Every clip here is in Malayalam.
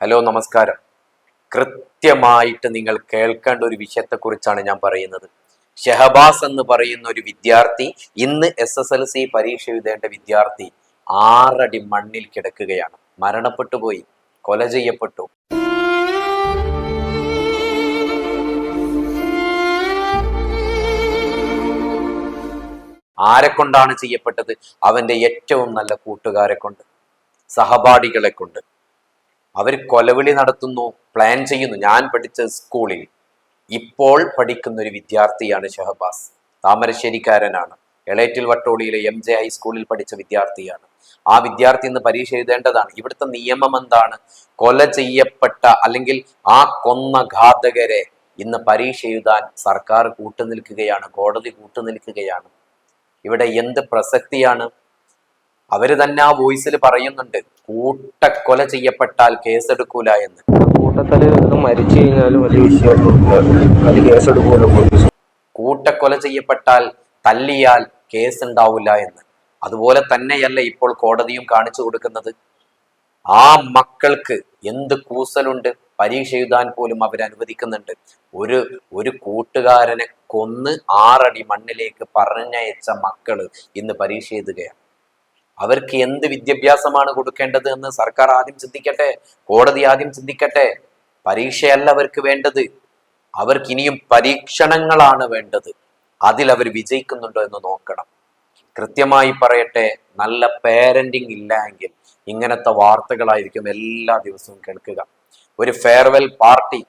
ഹലോ നമസ്കാരം. കൃത്യമായിട്ട് നിങ്ങൾ കേൾക്കേണ്ട ഒരു വിഷയത്തെക്കുറിച്ചാണ് ഞാൻ പറയുന്നത്. ഷെഹബാസ് എന്ന് പറയുന്ന ഒരു വിദ്യാർത്ഥി ഇന്ന് എസ് എസ് എൽ സി പരീക്ഷ എഴുതേണ്ട വിദ്യാർത്ഥി ആറടി മണ്ണിൽ കിടക്കുകയാണ്. മരണപ്പെട്ടു പോയി കൊല ചെയ്യപ്പെട്ടു. ആരെ കൊണ്ടാണ് ചെയ്യപ്പെട്ടത്? അവന്റെ ഏറ്റവും നല്ല കൂട്ടുകാരെ കൊണ്ട് സഹപാഠികളെ കൊണ്ട്. അവർ കൊലവിളി നടത്തുന്നു പ്ലാൻ ചെയ്യുന്നു. ഞാൻ പഠിച്ച സ്കൂളിൽ ഇപ്പോൾ പഠിക്കുന്ന ഒരു വിദ്യാർത്ഥിയാണ് ഷഹബാസ്. താമരശ്ശേരിക്കാരനാണ്. എളേറ്റിൽ വട്ടോളിയിലെ എം ജെ ഹൈസ്കൂളിൽ പഠിച്ച വിദ്യാർത്ഥിയാണ്. ആ വിദ്യാർത്ഥി ഇന്ന് പരീക്ഷ എഴുതേണ്ടതാണ്. ഇവിടുത്തെ നിയമം എന്താണ്? കൊല ചെയ്യപ്പെട്ട അല്ലെങ്കിൽ ആ കൊന്ന ഘാതകരെ ഇന്ന് പരീക്ഷ എഴുതാൻ സർക്കാർ കൂട്ടുനിൽക്കുകയാണ് കോടതി കൂട്ടുനിൽക്കുകയാണ്. ഇവിടെ എന്ത് പ്രസക്തിയാണ്? അവർ തന്നെ ആ വോയിസിൽ പറയുന്നുണ്ട് കൂട്ടക്കൊല ചെയ്യപ്പെട്ടാൽ കേസെടുക്കൂല എന്ന്. മരിച്ചു കഴിഞ്ഞാലും വലിയ കൂട്ടക്കൊല ചെയ്യപ്പെട്ടാൽ തല്ലിയാൽ കേസ് ഉണ്ടാവില്ല എന്ന്. അതുപോലെ തന്നെയല്ല ഇപ്പോൾ കോടതിയും കാണിച്ചു കൊടുക്കുന്നത്. ആ മക്കൾക്ക് എന്ത് കൂസലുണ്ട്? പരീക്ഷ എഴുതാൻ പോലും അവർ അനുവദിക്കുന്നുണ്ട്. ഒരു ഒരു കൂട്ടുകാരനെ കൊന്ന് ആറടി മണ്ണിലേക്ക് പറഞ്ഞയച്ച മക്കൾ ഇന്ന് പരീക്ഷ എഴുതുകയാണ്. അവർക്ക് എന്ത് വിദ്യാഭ്യാസമാണ് കൊടുക്കേണ്ടത് എന്ന് സർക്കാർ ആദ്യം ചിന്തിക്കട്ടെ കോടതി ആദ്യം ചിന്തിക്കട്ടെ. പരീക്ഷയല്ല അവർക്ക് വേണ്ടത്. അവർക്ക് ഇനിയും പരീക്ഷണങ്ങളാണ് വേണ്ടത്. അതിൽ അവർ വിജയിക്കുന്നുണ്ടോ എന്ന് നോക്കണം. കൃത്യമായി പറയട്ടെ നല്ല പേരന്റിങ് ഇല്ല എങ്കിൽ ഇങ്ങനത്തെ വാർത്തകളായിരിക്കും എല്ലാ ദിവസവും കേൾക്കുക. ഒരു ഫെയർവെൽ പാർട്ടി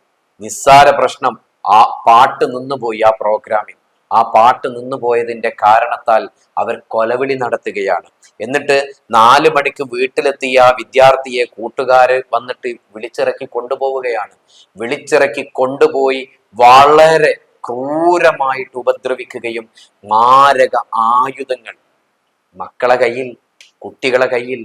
നിസ്സാര പ്രശ്നം ആ പാട്ട് നിന്നുപോയി ആ പ്രോഗ്രാമിൽ ആ പാട്ട് നിന്നുപോയതിന്റെ കാരണത്താൽ അവർ കൊലവിളി നടത്തുകയാണ്. എന്നിട്ട് നാല് മണിക്ക് വീട്ടിലെത്തിയ ആ വിദ്യാർത്ഥിയെ കൂട്ടുകാർ വന്നിട്ട് വിളിച്ചിറക്കി കൊണ്ടുപോവുകയാണ്. വിളിച്ചിറക്കി കൊണ്ടുപോയി വളരെ ക്രൂരമായിട്ട് ഉപദ്രവിക്കുകയും മാരക ആയുധങ്ങൾ മക്കളെ കയ്യിൽ കുട്ടികളെ കയ്യിൽ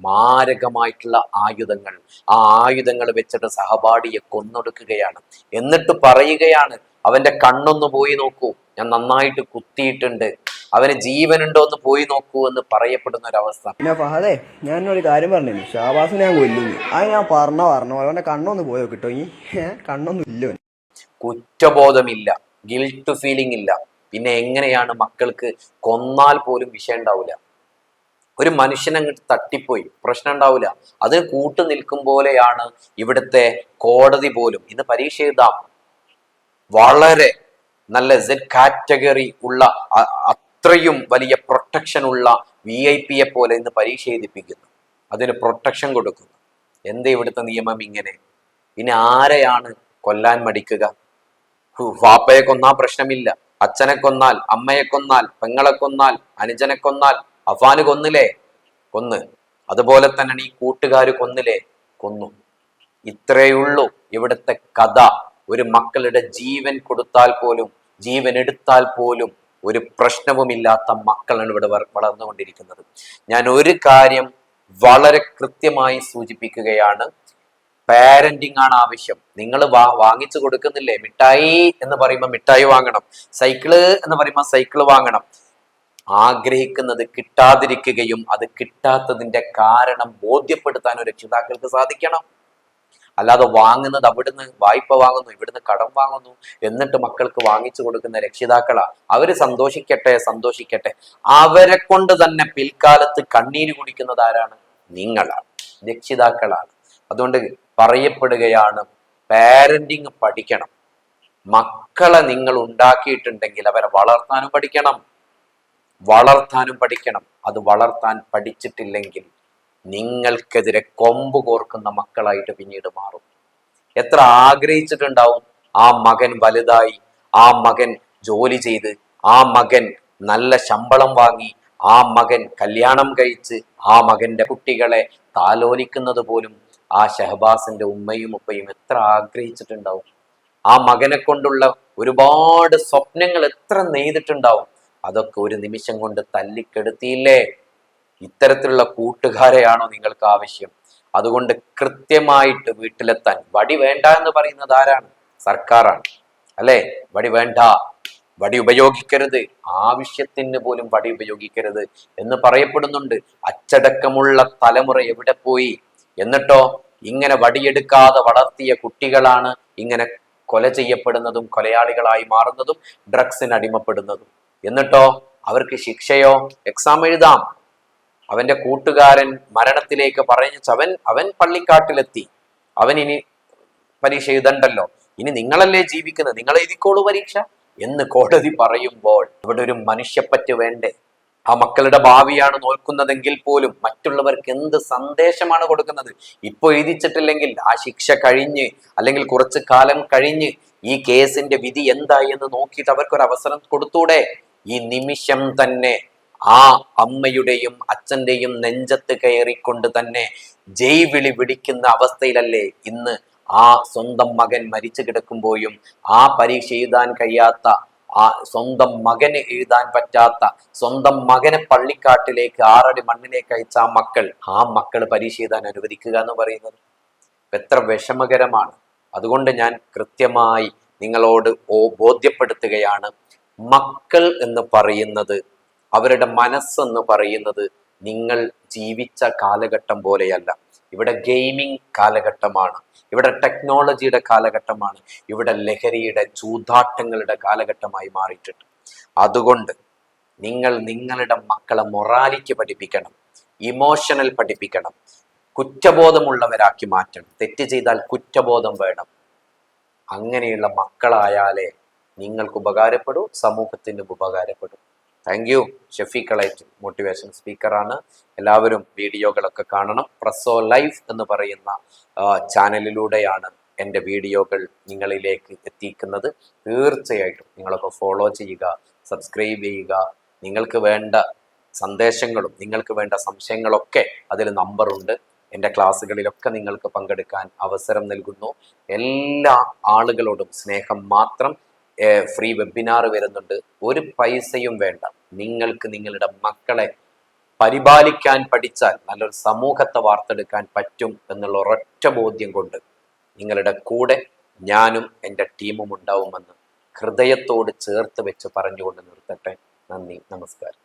മാരകമായിട്ടുള്ള ആയുധങ്ങൾ ആ ആയുധങ്ങൾ വെച്ചിട്ട് സഹപാഠിയെ കൊന്നൊടുക്കുകയാണ്. എന്നിട്ട് പറയുകയാണ് അവന്റെ കണ്ണൊന്ന് പോയി നോക്കൂ. ഞാൻ നന്നായിട്ട് കുത്തിയിട്ടുണ്ട്. അവന് ജീവനുണ്ടോ എന്ന് പോയി നോക്കൂ എന്ന് പറയപ്പെടുന്ന ഒരവസ്ഥ പിന്നെ ഫഹദേ ഞാൻ ഒരു കാര്യം പറഞ്ഞു ഷാബാസിനെ ഞാൻ കൊല്ലും അത് ഞാൻ പറഞ്ഞ പറഞ്ഞു അവന്റെ കണ്ണൊന്ന് പോയോ കിട്ടോ ഈ കണ്ണൊന്നും ഇല്ല കുറ്റബോധമില്ല. ഗിൽട്ട് ഫീലിംഗ് ഇല്ല. പിന്നെ എങ്ങനെയാണ് മക്കൾക്ക് കൊന്നാൽ പോലും വിഷയം ഉണ്ടാവില്ല ഒരു മനുഷ്യനെ അങ്ങോട്ട് തട്ടിപ്പോയി. പ്രശ്നം ഉണ്ടാവില്ല അതിന് കൂട്ടു നിൽക്കും പോലെയാണ് ഇവിടുത്തെ കോടതി പോലും. ഇന്ന് പരീക്ഷ എഴുതാം. വളരെ നല്ല സെഡ് കാറ്റഗറി ഉള്ള അത്രയും വലിയ പ്രൊട്ടക്ഷൻ ഉള്ള വി ഐ പിയെ പോലെ ഇന്ന് പരീക്ഷ എഴുതിപ്പിക്കുന്നു. അതിന് പ്രൊട്ടക്ഷൻ കൊടുക്കുന്നു. എന്താ ഇവിടുത്തെ നിയമം ഇങ്ങനെ? ഇനി ആരെയാണ് കൊല്ലാൻ മടിക്കുക? വാപ്പയെ കൊന്നാൽ പ്രശ്നമില്ല. അച്ഛനെ കൊന്നാൽ അമ്മയെ കൊന്നാൽ പെങ്ങളെ കൊന്നാൽ അനുജനെ കൊന്നാൽ അഫാന് കൊന്നില്ലേ? കൊന്ന്. അതുപോലെ തന്നെ ഈ കൂട്ടുകാർ കൊന്നില്ലേ? കൊന്നു. ഇത്രയുള്ളൂ ഇവിടുത്തെ കഥ. ഒരു മക്കളുടെ ജീവൻ കൊടുത്താൽ പോലും ജീവൻ എടുത്താൽ പോലും ഒരു പ്രശ്നവുമില്ലാത്ത മക്കളാണ് ഇവിടെ വളർന്നുകൊണ്ടിരിക്കുന്നത്. ഞാൻ ഒരു കാര്യം വളരെ കൃത്യമായി സൂചിപ്പിക്കുകയാണ്. പാരന്റിങ് ആണ് ആവശ്യം. നിങ്ങൾ വാ വാങ്ങിച്ചു കൊടുക്കുന്നില്ലേ? മിഠായി എന്ന് പറയുമ്പോൾ മിഠായി വാങ്ങണം. സൈക്കിൾ എന്ന് പറയുമ്പോൾ സൈക്കിൾ വാങ്ങണം. ആഗ്രഹിക്കുന്നത് കിട്ടാതിരിക്കുകയും അത് കിട്ടാത്തതിന്റെ കാരണം ബോധ്യപ്പെടുത്താൻ ഒരു രക്ഷിതാക്കൾക്ക് സാധിക്കണം. അല്ലാതെ വാങ്ങുന്നത് അവിടുന്ന് വായ്പ വാങ്ങുന്നു ഇവിടുന്ന് കടം വാങ്ങുന്നു എന്നിട്ട് മക്കൾക്ക് വാങ്ങിച്ചു കൊടുക്കുന്ന രക്ഷിതാക്കളാ. അവർ സന്തോഷിക്കട്ടെ സന്തോഷിക്കട്ടെ. അവരെ കൊണ്ട് തന്നെ പിൽക്കാലത്ത് കണ്ണീര് കുടിക്കുന്നത് ആരാണ്? നിങ്ങളാണ്. രക്ഷിതാക്കളാണ്. അതുകൊണ്ട് പറയപ്പെടുകയാണ് പാരന്റിങ് പഠിക്കണം. മക്കളെ നിങ്ങൾ ഉണ്ടാക്കിയിട്ടുണ്ടെങ്കിൽ അവരെ വളർത്താനും പഠിക്കണം. വളർത്താനും പഠിക്കണം. അത് വളർത്താൻ പഠിച്ചിട്ടില്ലെങ്കിൽ നിങ്ങൾക്കെതിരെ കൊമ്പ് കോർക്കുന്ന മക്കളായിട്ട് പിന്നീട് മാറും. എത്ര ആഗ്രഹിച്ചിട്ടുണ്ടാവും ആ മകൻ വലുതായി ആ മകൻ ജോലി ചെയ്ത് ആ മകൻ നല്ല ശമ്പളം വാങ്ങി ആ മകൻ കല്യാണം കഴിച്ച് ആ മകന്റെ കുട്ടികളെ താലോലിക്കുന്നത് പോലും ആ ഷഹബാസിന്റെ ഉമ്മയും ഉപ്പയും എത്ര ആഗ്രഹിച്ചിട്ടുണ്ടാവും. ആ മകനെ കൊണ്ടുള്ള ഒരുപാട് സ്വപ്നങ്ങൾ എത്ര നെയ്തിട്ടുണ്ടാവും. അതൊക്കെ ഒരു നിമിഷം കൊണ്ട് തല്ലിക്കെടുത്തിയില്ലേ? ഇത്തരത്തിലുള്ള കൂട്ടുകാരെയാണോ നിങ്ങൾക്ക് ആവശ്യം? അതുകൊണ്ട് കൃത്യമായിട്ട് വീട്ടിലെത്താൻ. വടി വേണ്ട എന്ന് പറയുന്നത് ആരാണ്? സർക്കാരാണ്. അല്ലേ? വടി വേണ്ട. വടി ഉപയോഗിക്കരുത്. ആവശ്യത്തിന് പോലും വടി ഉപയോഗിക്കരുത് എന്ന് പറയപ്പെടുന്നുണ്ട്. അച്ചടക്കമുള്ള തലമുറ എവിടെ പോയി? എന്നിട്ടോ ഇങ്ങനെ വടിയെടുക്കാതെ വളർത്തിയ കുട്ടികളാണ് ഇങ്ങനെ കൊല ചെയ്യപ്പെടുന്നതും കൊലയാളികളായി മാറുന്നതും ഡ്രഗ്സിന് അടിമപ്പെടുന്നതും. എന്നിട്ടോ അവർക്ക് ശിക്ഷയോ? എക്സാം എഴുതാം. അവന്റെ കൂട്ടുകാരൻ മരണത്തിലേക്ക് പറഞ്ഞു അവൻ അവൻ പള്ളിക്കാട്ടിലെത്തി. അവൻ ഇനി പരീക്ഷ എഴുതണ്ടല്ലോ. ഇനി നിങ്ങളല്ലേ ജീവിക്കുന്നത്? നിങ്ങൾ എഴുതിക്കോളൂ പരീക്ഷ എന്ന് കോടതി പറയുമ്പോൾ ഇവിടെ ഒരു മനുഷ്യപ്പറ്റ് വേണ്ടേ? ആ മക്കളുടെ ഭാവിയാണ് നോക്കുന്നതെങ്കിൽ പോലും മറ്റുള്ളവർക്ക് എന്ത് സന്ദേശമാണ് കൊടുക്കുന്നത്? ഇപ്പൊ എഴുതിച്ചിട്ടില്ലെങ്കിൽ ആ ശിക്ഷ കഴിഞ്ഞ് അല്ലെങ്കിൽ കുറച്ച് കാലം കഴിഞ്ഞ് ഈ കേസിന്റെ വിധി എന്തായി എന്ന് നോക്കിയിട്ട് അവർക്കൊരു അവസരം കൊടുത്തൂടെ? ഈ നിമിഷം തന്നെ ആ അമ്മയുടെയും അച്ഛന്റെയും നെഞ്ചത്ത് കയറിക്കൊണ്ട് തന്നെ ജയ് വിളി വിളിക്കുന്ന അവസ്ഥയിലല്ലേ ഇന്ന് ആ സ്വന്തം മകൻ മരിച്ചു കിടക്കുമ്പോഴും ആ പരീക്ഷ എഴുതാൻ കഴിയാത്ത ആ സ്വന്തം മകന് എഴുതാൻ പറ്റാത്ത സ്വന്തം മകനെ പള്ളിക്കാട്ടിലേക്ക് ആറടി മണ്ണിലേക്ക് അയച്ച ആ മക്കൾ ആ മക്കൾ പരീക്ഷ എഴുതാൻ അനുവദിക്കുക എന്ന് പറയുന്നത് എത്ര വിഷമകരമാണ്. അതുകൊണ്ട് ഞാൻ കൃത്യമായി നിങ്ങളോട് ഓ ബോധ്യപ്പെടുത്തുകയാണ്. മക്കൾ എന്ന് പറയുന്നത് അവരുടെ മനസ്സെന്ന് പറയുന്നത് നിങ്ങൾ ജീവിച്ച കാലഘട്ടം പോലെയല്ല. ഇവിടെ ഗെയിമിംഗ് കാലഘട്ടമാണ്. ഇവിടെ ടെക്നോളജിയുടെ കാലഘട്ടമാണ്. ഇവിടെ ലഹരിയുടെ ചൂതാട്ടങ്ങളുടെ കാലഘട്ടമായി മാറിയിട്ടുണ്ട്. അതുകൊണ്ട് നിങ്ങൾ നിങ്ങളുടെ മക്കളെ മൊറാലിറ്റി പഠിപ്പിക്കണം. ഇമോഷണൽ പഠിപ്പിക്കണം. കുറ്റബോധമുള്ളവരാക്കി മാറ്റണം. തെറ്റ് ചെയ്താൽ കുറ്റബോധം വേണം. അങ്ങനെയുള്ള മക്കളായാലേ നിങ്ങൾക്ക് ഉപകാരപ്പെടൂ സമൂഹത്തിന് ഉപകാരപ്പെടൂ thank you Shefeeq alright motivation സ്പീക്കറാണ് എല്ലാവരും വീഡിയോകളൊക്കെ കാണണം. പ്രസോ ലൈഫ് എന്ന് പറയുന്ന ചാനലിലൂടെയാണ് എന്റെ വീഡിയോകൾ നിങ്ങളിലേക്ക് എത്തിക്കുന്നത്. തീർച്ചയായിട്ടും നിങ്ങളൊക്കെ ഫോളോ ചെയ്യുക സബ്സ്ക്രൈബ് ചെയ്യുക. നിങ്ങൾക്ക് വേണ്ട സന്ദേശങ്ങളും നിങ്ങൾക്ക് വേണ്ട സംശയങ്ങളൊക്കെ അതിൽ നമ്പറുണ്ട് എന്റെ ക്ലാസ്സുകളിലൊക്കെ നിങ്ങൾക്ക് പങ്കെടുക്കാൻ അവസരം നൽകുന്നു. എല്ലാ ആളുകളോടും സ്നേഹം മാത്രം ഫ്രീ വെബിനാർ വരുന്നുണ്ട്. ഒരു പൈസയും വേണ്ട. നിങ്ങൾക്ക് നിങ്ങളുടെ മക്കളെ പരിപാലിക്കാൻ പഠിച്ചാൽ നല്ലൊരു സമൂഹത്തെ വാർത്തെടുക്കാൻ പറ്റും എന്നുള്ള ഒരൊറ്റ ബോധ്യം കൊണ്ട് നിങ്ങളുടെ കൂടെ ഞാനും എന്റെ ടീമും ഉണ്ടാവുമെന്ന് ഹൃദയത്തോട് ചേർത്ത് വെച്ച് പറഞ്ഞുകൊണ്ട് നിർത്തട്ടെ. നന്ദി. നമസ്കാരം.